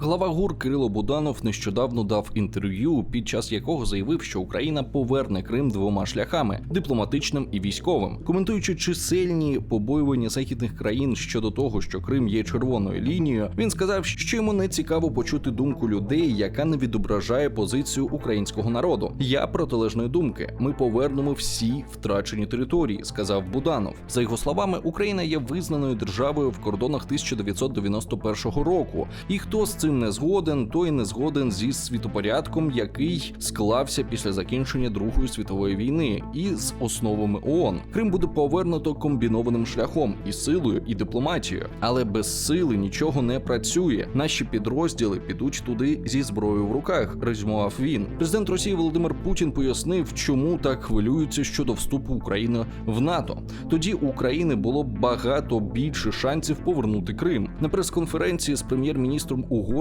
Глава ГУР Кирило Буданов нещодавно дав інтерв'ю, під час якого заявив, що Україна поверне Крим двома шляхами дипломатичним і військовим. Коментуючи чисельні побоювання західних країн щодо того, що Крим є червоною лінією, він сказав, що йому не цікаво почути думку людей, яка не відображає позицію українського народу. Я протилежної думки. Ми повернемо всі втрачені території, сказав Буданов. За його словами, Україна є визнаною державою в кордонах 1991 року. І хто з цим не згоден, той не згоден зі світопорядком, який склався після закінчення Другої світової війни, і з основами ООН. Крим буде повернуто комбінованим шляхом і силою, і дипломатією, але без сили нічого не працює. Наші підрозділи підуть туди зі зброєю в руках. Резюмував він. Президент Росії Володимир Путін пояснив, чому так хвилюються щодо вступу України в НАТО. Тоді у України було багато більше шансів повернути Крим. На прес-конференції з прем'єр-міністром Угорщини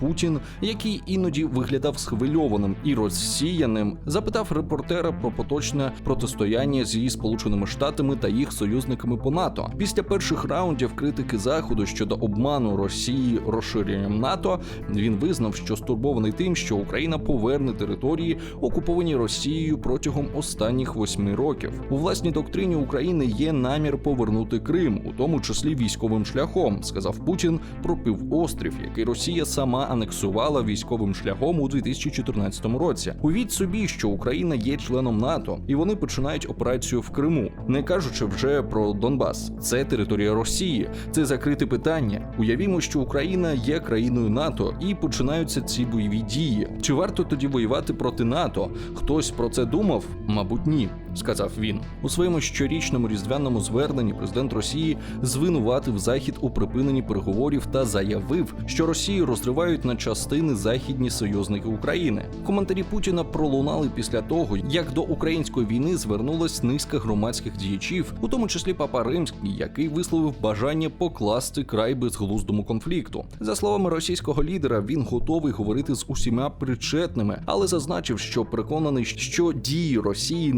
Путін, який іноді виглядав схвильованим і розсіяним, запитав репортера про поточне протистояння зі Сполученими Штатами та їх союзниками по НАТО. Після перших раундів критики заходу щодо обману Росії розширенням НАТО він визнав, що стурбований тим, що Україна поверне території, окуповані Росією протягом останніх восьми років. У власній доктрині України є намір повернути Крим, у тому числі військовим шляхом, сказав Путін про півострів, який Росія сама анексувала військовим шляхом у 2014 році. Увіть собі, що Україна є членом НАТО, і вони починають операцію в Криму, не кажучи вже про Донбас. Це територія Росії, це закрите питання. Уявімо, що Україна є країною НАТО, і починаються ці бойові дії. Чи варто тоді воювати проти НАТО? Хтось про це думав? Мабуть, ні. Сказав він у своєму щорічному різдвяному зверненні. Президент Росії звинуватив Захід у припиненні переговорів та заявив, що Росію розривають на частини західні союзники України. Коментарі Путіна пролунали після того, як до української війни звернулась низка громадських діячів, у тому числі Папа Римський, який висловив бажання покласти край безглуздому конфлікту. За словами російського лідера, він готовий говорити з усіма причетними, але зазначив, що переконаний, що дії Росії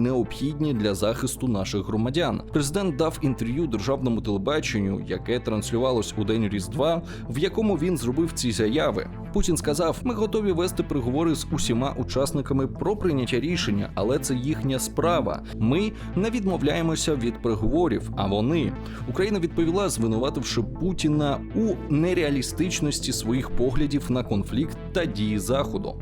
необхідні для захисту наших громадян. Президент дав інтерв'ю державному телебаченню, яке транслювалось у день Різдва, в якому він зробив ці заяви. Путін сказав: ми готові вести переговори з усіма учасниками про прийняття рішення, але це їхня справа. Ми не відмовляємося від переговорів. А вони Україна відповіла, звинувативши Путіна у нереалістичності своїх поглядів на конфлікт та дії заходу.